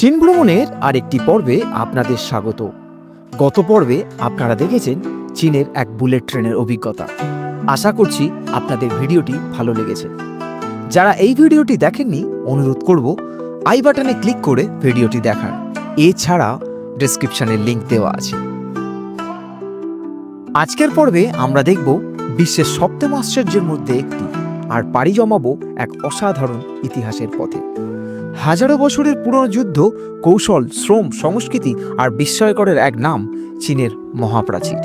চীন ভ্রমণের আরেকটি পর্বে আপনাদের স্বাগত। গত পর্বে আপনারা দেখেছেন চীনের এক বুলেট ট্রেনের অভিজ্ঞতা। আশা করছি আপনাদের ভিডিওটি ভালো লেগেছে। যারা এই ভিডিওটি দেখেননি, অনুরোধ করব আই বাটনে ক্লিক করে ভিডিওটি দেখার। এছাড়া ডেসক্রিপশনে লিঙ্ক দেওয়া আছে। আজকের পর্বে আমরা দেখব বিশ্বের সপ্তম আশ্চর্যের মধ্যে একটি। আর পাড়ি জমাবো এক অসাধারণ ইতিহাসের পথে। হাজারো বছরের পুরনো যুদ্ধ, কৌশল, শ্রম, সংস্কৃতি আর বিস্ময়করের এক নাম চীনের মহাপ্রাচীর।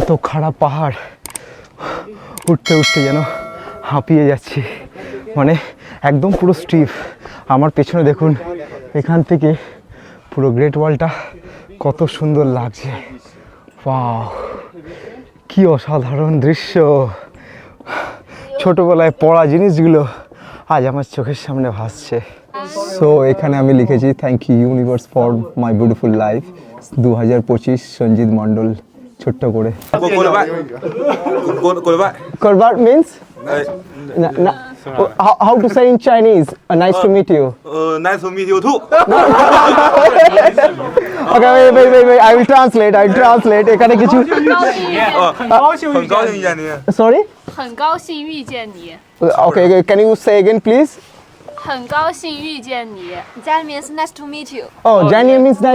এত খারাপ পাহাড় উঠতে উঠতে যেন হাঁপিয়ে যাচ্ছি। মানে একদম পুরো স্টিফ আমার পেছনে দেখুন, এখান থেকে পুরো গ্রেট ওয়ালটা কত সুন্দর লাগছে। ওয়াও কি অসাধারণ দৃশ্য। ছোটবেলায় পড়া জিনিসগুলো আজ আমার চোখের সামনে ভাসছে। সো এখানে আমি লিখেছি thank you universe for my beautiful life দু হাজার পঁচিশ, সঞ্জিত মণ্ডল। ছোট্ট করে Cô cô là bạn. Cô cô là bạn. করবার means Đây. how, how to say in Chinese uh, nice to meet you Ờ, nice to meet you too. okay wait wait wait, wait I will translate I will translate এখানে কিছু Ờ,很高兴遇见你。 sorry 很高兴遇见你， okay okay, can you say again please 很高兴遇见你。家里面是 nice to meet you。 oh Jania means nice